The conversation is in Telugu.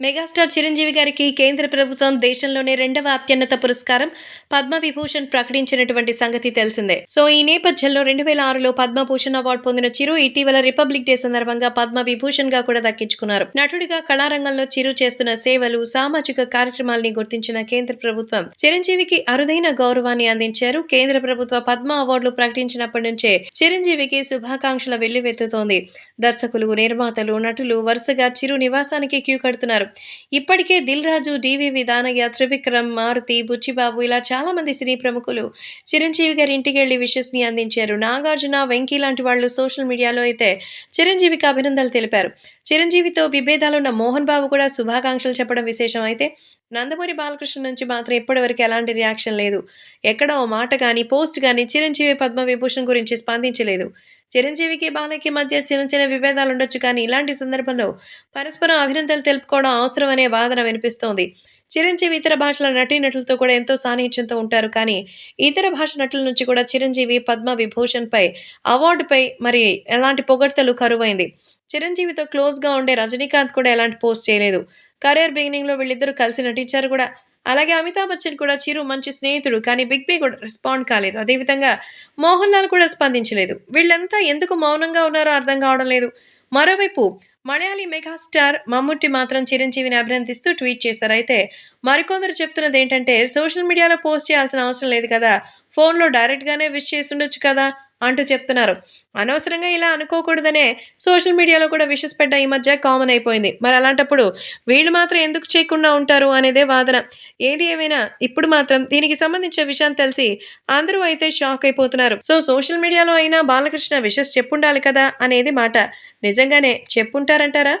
మెగాస్టార్ చిరంజీవి గారికి కేంద్ర ప్రభుత్వం దేశంలోనే రెండవ అత్యున్నత పురస్కారం పద్మవిభూషణ్ ప్రకటించినటువంటి సంగతి తెలిసిందే. సో ఈ నేపథ్యంలో రెండు వేల ఆరులో పద్మభూషణ్ అవార్డు పొందిన చిరు ఇటీవల రిపబ్లిక్ డే సందర్భంగా పద్మ విభూషణ్గా కూడా దక్కించుకున్నారు. నటుడిగా కళారంగంలో చిరు చేస్తున్న సేవలు సామాజిక కార్యక్రమాల్ని గుర్తించిన కేంద్ర ప్రభుత్వం చిరంజీవికి అరుదైన గౌరవాన్ని అందించారు. కేంద్ర ప్రభుత్వ పద్మ అవార్డులు ప్రకటించినప్పటి నుంచే చిరంజీవికి శుభాకాంక్షల వెల్లువెత్తుతోంది. దర్శకులు నిర్మాతలు నటులు వరుసగా చిరు నివాసానికి క్యూ కడుతున్నారు. ఇప్పటికే దిల్ రాజు డివి విధానయ్య త్రివిక్రమ్ మారుతి బుచ్చిబాబు ఇలా చాలా మంది సినీ ప్రముఖులు చిరంజీవి గారి ఇంటికి వెళ్ళి విషెస్ని అందించారు. నాగార్జున వెంకీ లాంటి వాళ్ళు సోషల్ మీడియాలో అయితే చిరంజీవికి అభినందనలు తెలిపారు. చిరంజీవితో విభేదాలున్న మోహన్ బాబు కూడా శుభాకాంక్షలు చెప్పడం విశేషం. అయితే నందమూరి బాలకృష్ణ నుంచి మాత్రం ఇప్పటివరకు ఎలాంటి రియాక్షన్ లేదు. ఎక్కడ ఓ మాట కానీ పోస్ట్ కానీ చిరంజీవి పద్మ విభూషణ్ గురించి స్పందించలేదు. చిరంజీవికి బాలయ్యకి మధ్య చిన్న చిన్న విభేదాలు ఉండొచ్చు కానీ ఇలాంటి సందర్భంలో పరస్పరం అభినందనలు తెలుపుకోవడం అవసరం అనే వాదన వినిపిస్తోంది. చిరంజీవి ఇతర భాషల నటీనటులతో కూడా ఎంతో సాన్నిహిత్యంతో ఉంటారు కానీ ఇతర భాష నటుల నుంచి కూడా చిరంజీవి పద్మ విభూషణ్పై అవార్డుపై మరి ఎలాంటి పొగడ్తలు కరువైంది. చిరంజీవితో క్లోజ్గా ఉండే రజనీకాంత్ కూడా ఎలాంటి పోస్ట్ చేయలేదు. కెరీర్ బిగినింగ్లో వీళ్ళిద్దరూ కలిసి నటించారు కూడా. అలాగే అమితాబ్ బచ్చన్ కూడా చిరు మంచి స్నేహితుడు కానీ బిగ్ బి కూడా రెస్పాండ్ కాలేదు. అదేవిధంగా మోహన్ లాల్ కూడా స్పందించలేదు. వీళ్ళంతా ఎందుకు మౌనంగా ఉన్నారో అర్థం కావడం లేదు. మరోవైపు మలయాళీ మెగాస్టార్ మమ్ముట్టి మాత్రం చిరంజీవిని అభినందిస్తూ ట్వీట్ చేశారు అయితే మరికొందరు చెప్తున్నది ఏంటంటే సోషల్ మీడియాలో పోస్ట్ చేయాల్సిన అవసరం లేదు కదా. ఫోన్లో డైరెక్ట్గానే విష్ చేసి ఉండొచ్చు కదా. అంటూ చెప్తున్నారు. అనవసరంగా ఇలా అనుకోకూడదనే సోషల్ మీడియాలో కూడా విషెస్ పెట్ట ఈ మధ్య కామన్ అయిపోయింది. మరి అలాంటప్పుడు వీళ్ళు మాత్రం ఎందుకు చేయకుండా ఉంటారు అనేదే వాదన. ఏది ఏమైనా ఇప్పుడు మాత్రం దీనికి సంబంధించిన విషయం తెలిసి అందరూ అయితే షాక్ అయిపోతున్నారు. సో సోషల్ మీడియాలో అయినా బాలకృష్ణ విషెస్ చెప్పుండాలి కదా అనేది మాట. నిజంగానే చెప్పుంటారంటారా?